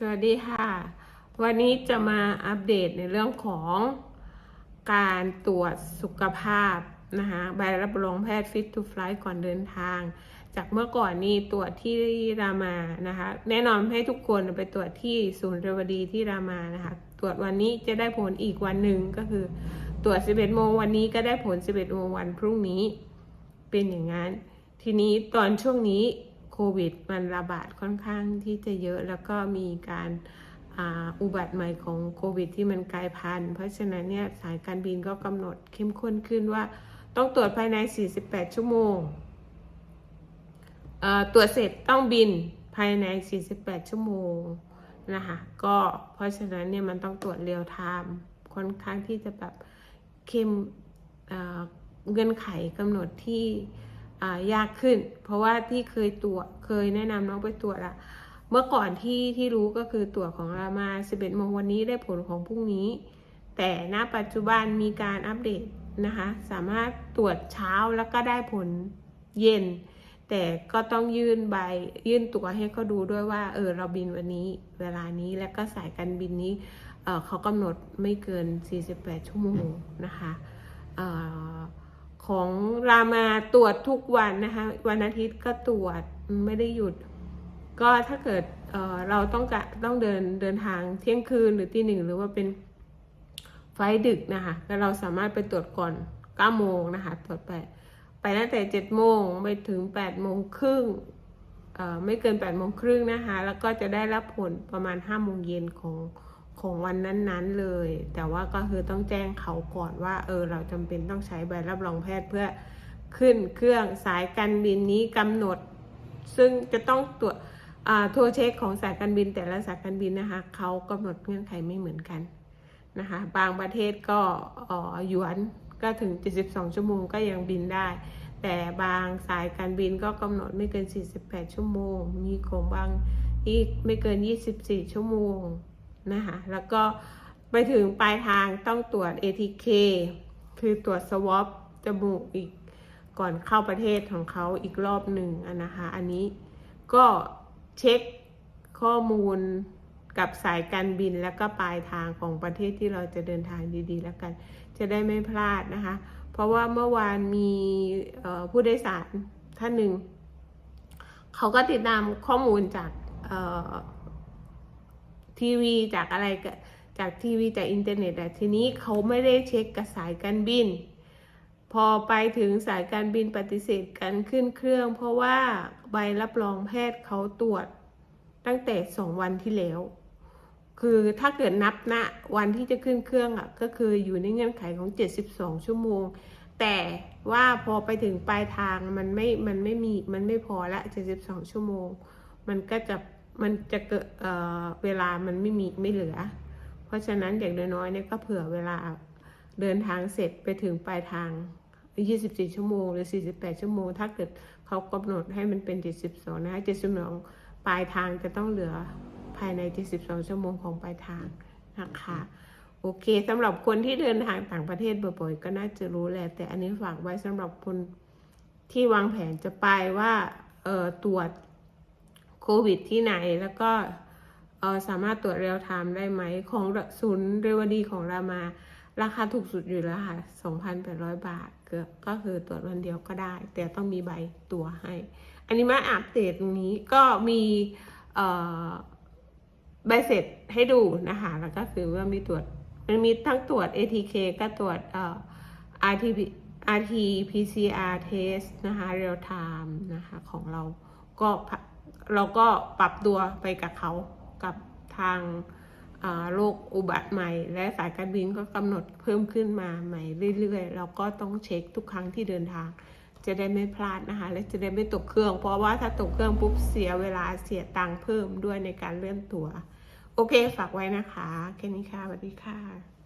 สวัสดีค่ะ วันนี้จะมาอัปเดตในเรื่องของการตรวจสุขภาพนะคะใบรับรองแพทย์ Fit to Fly ก่อนเดินทาง จากเมื่อก่อนนี้ตรวจที่รามานะคะ แน่นอนให้ทุกคนไปตรวจที่ศูนย์เรวดีที่รามานะคะ ตรวจวันนี้จะได้ผลอีกวันหนึ่งก็คือ ตรวจ 11 โมงวันนี้ก็ได้ผล 11 โมงวันพรุ่งนี้ เป็นอย่างนั้น ทีนี้ตอนช่วงนี้ ควิดมันระบาดค่อนข้างที่จะเยอะแล้วก็มีการอุบัติใหม่ของโควิด ที่มันกลายพันธุ์เพราะฉะนั้นเนี่ยสายการบินก็กำหนดเข้มข้นขึ้นว่า ต้องตรวจภายใน 48 ชั่วโมงตรวจเสร็จต้องบินภายใน 48 ชั่วโมงนะคะก็เพราะฉะนั้นเนี่ยมันต้องตรวจเรียลไทม์ค่อนข้างที่จะแบบเข้มเเงื่อนไขกำหนดที่ ยากขึ้น เพราะว่าที่เคยตรวจเคยแนะนำน้องไปตรวจอะเมื่อก่อนที่ที่รู้ก็คือตรวจของรามา 11โมงวันนี้ได้ผลของพรุ่งนี้ แต่ณปัจจุบันมีการอัปเดตนะคะ สามารถตรวจเช้าแล้วก็ได้ผลเย็น แต่ก็ต้องยื่นใบยื่นตั๋วให้เขาดูด้วยว่า เออเราบินวันนี้เวลานี้แล้วก็สายการบินนี้เออเขากำหนดไม่เกิน 48 ชั่วโมงนะคะออ ของรามาตรวจทุกวันนะคะ วันอาทิตย์ก็ตรวจไม่ได้หยุด ก็ถ้าเกิดเเราต้องกะต้องเดินเดินทางเที่ยงคืนหรือตีหนึ่งหรือว่าเป็นไฟดึกนะคะแล้วเราสามารถไปตรวจก่อน9โมงนะคะตรวจไปไปตั้งแต่7โมงไปถึง8โมงครึ่งไม่เกิน8โมงครึ่งนะคะ แล้วก็จะได้รับผลประมาณ5โมงเย็นของ ของวันนั้นๆเลย แต่ว่าก็คือต้องแจ้งเขาก่อนว่า เออ เราจำเป็นต้องใช้ใบรับรองแพทย์เพื่อขึ้นเครื่องสายการบินนี้กำหนด ซึ่งจะต้องตรวจโทรเช็คของสายการบินแต่ละสายการบินนะคะเขากำหนดเงื่อนไขไม่เหมือนกันนะคะบางประเทศก็อ่อหยวนก็ถึง 72 ชั่วโมงก็ยังบินได้ แต่บางสายการบินก็กำหนดไม่เกิน 48 ชั่วโมง มีของบางที่ไม่เกิน 24 ชั่วโมง นะคะแล้วก็ไปถึงปลายทางต้องตรวจ ATK คือตรวจสวอปจมูกอีกก่อนเข้าประเทศของเขาอีกรอบหนึ่งนะคะ อันนี้ก็เช็คข้อมูลกับสายการบินแล้วก็ปลายทางของประเทศที่เราจะเดินทางดีๆ แล้วกัน จะได้ไม่พลาดนะคะ เพราะว่าเมื่อวานมีผู้โดยสารท่านหนึ่ง เขาก็ติดตามข้อมูลจากเทีวีจากอะไรจากทีวีจากอินเทอร์เน็ตอะทีนี้เขาไม่ได้เช็คกับสายการบิน พอไปถึงสายการบินปฏิเสธการขึ้นเครื่อง เพราะว่าใบรับรองแพทย์เขาตรวจตั้งแต่สองวันที่แล้ว คือถ้าเกิดนับณวันที่จะขึ้นเครื่องอะก็คืออยู่ในเงื่อนไขของ 72 ชั่วโมง แต่ว่าพอไปถึงปลายทางมันไม่มันไม่มีมันไม่พอละ 72 ชั่วโมง มันก็จะ มันจะเกิดเเวลามันไม่มีไม่เหลือ เพราะฉะนั้นอย่างน้อยๆเนี่ยก็เผื่อเวลาเดินทางเสร็จไปถึงปลายทาง 24 ชั่วโมง หรือ 48 ชั่วโมง ถ้าเกิดเขากำหนดให้มันเป็น 72 นะคะ72 ปลายทางจะต้องเหลือภายใน 72 ชั่วโมงของปลายทางนะคะโอเคสำหรับคนที่เดินทางต่างประเทศบ่อยๆ ก็น่าจะรู้แหละ แต่อันนี้ฝากไว้สำหรับคนที่วางแผนจะไปว่าเออตรวจ ควิดที่ไหน แล้วก็สามารถตรวจเรียลไทม์ได้ไหม ของศูนย์เรวดีของรามา ราคาถูกสุดอยู่แล้วค่ะ 2,800 บาทก็ก็คือตรวจวันเดียวก็ได้ แต่ต้องมีใบตัวให้ อันนี้มาอัปเดตตรงนี้ก็มีใบเสร็จให้ดูนะคะ แล้วก็คือว่ามีตรวจมันมีทั้งตรวจ ATK ก็ตรวจ RT RT PCR test นะคะ real time นะคะ ของเราก็ เราก็ปรับตัวไปกับเขากับทางโรคอุบัติใหม่ และสายการบินก็กำหนดเพิ่มขึ้นมาใหม่เรื่อยๆ เราก็ต้องเช็คทุกครั้งที่เดินทาง จะได้ไม่พลาดนะคะ และจะได้ไม่ตกเครื่อง เพราะว่าถ้าตกเครื่องปุ๊บเสียเวลาเสียตังค์เพิ่มด้วยในการเลื่อนตั๋วโอเคฝากไว้นะคะ แค่นี้ค่ะสวัสดีค่ะ